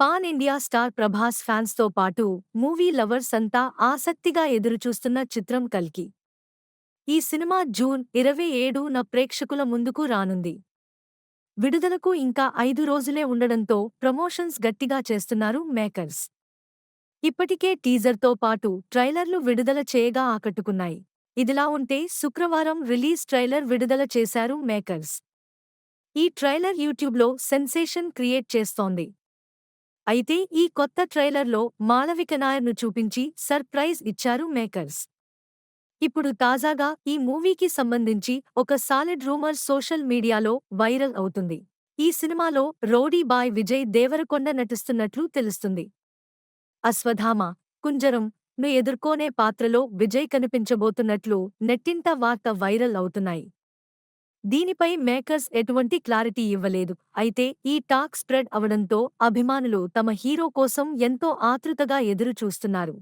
Pan India star Prabhas ఫ్యాన్స్తో పాటు movie lovers అంతా ఆసక్తిగా ఎదురుచూస్తున్న చిత్రం కల్కి. ఈ సినిమా జూన్ ఇరవై ఏడున ప్రేక్షకుల ముందుకు రానుంది. విడుదలకు ఇంకా ఐదు రోజులే ఉండడంతో ప్రమోషన్స్ గట్టిగా చేస్తున్నారు మేకర్స్. ఇప్పటికే టీజర్తో పాటు ట్రైలర్లు విడుదల చేయగా ఆకట్టుకున్నాయి. ఇదిలా ఉంటే శుక్రవారం రిలీజ్ ట్రైలర్ విడుదల చేశారు మేకర్స్. ఈ ట్రైలర్ యూట్యూబ్లో సెన్సేషన్ క్రియేట్ చేస్తోంది. అయితే ఈ కొత్త ట్రైలర్లో మాళవిక నాయర్ను చూపించి సర్ప్రైజ్ ఇచ్చారు మేకర్స్. ఇప్పుడు తాజాగా ఈ మూవీకి సంబంధించి ఒక సాలిడ్ రూమర్ సోషల్ మీడియాలో వైరల్ అవుతుంది. ఈ సినిమాలో రౌడీ బాయ్ విజయ్ దేవరకొండ నటిస్తున్నట్లు తెలుస్తుంది. అశ్వధామ కుంజరం ను ఎదుర్కొనే పాత్రలో విజయ్ కనిపించబోతున్నట్లు నెట్టింట వార్త వైరల్ అవుతున్నాయి. దీనిపై మేకర్స్ ఎటువంటి క్లారిటీ ఇవ్వలేదు. అయితే ఈ టాక్ స్ప్రెడ్ అవడంతో అభిమానులు తమ హీరో కోసం ఎంతో ఆతృతగా ఎదురు చూస్తున్నారు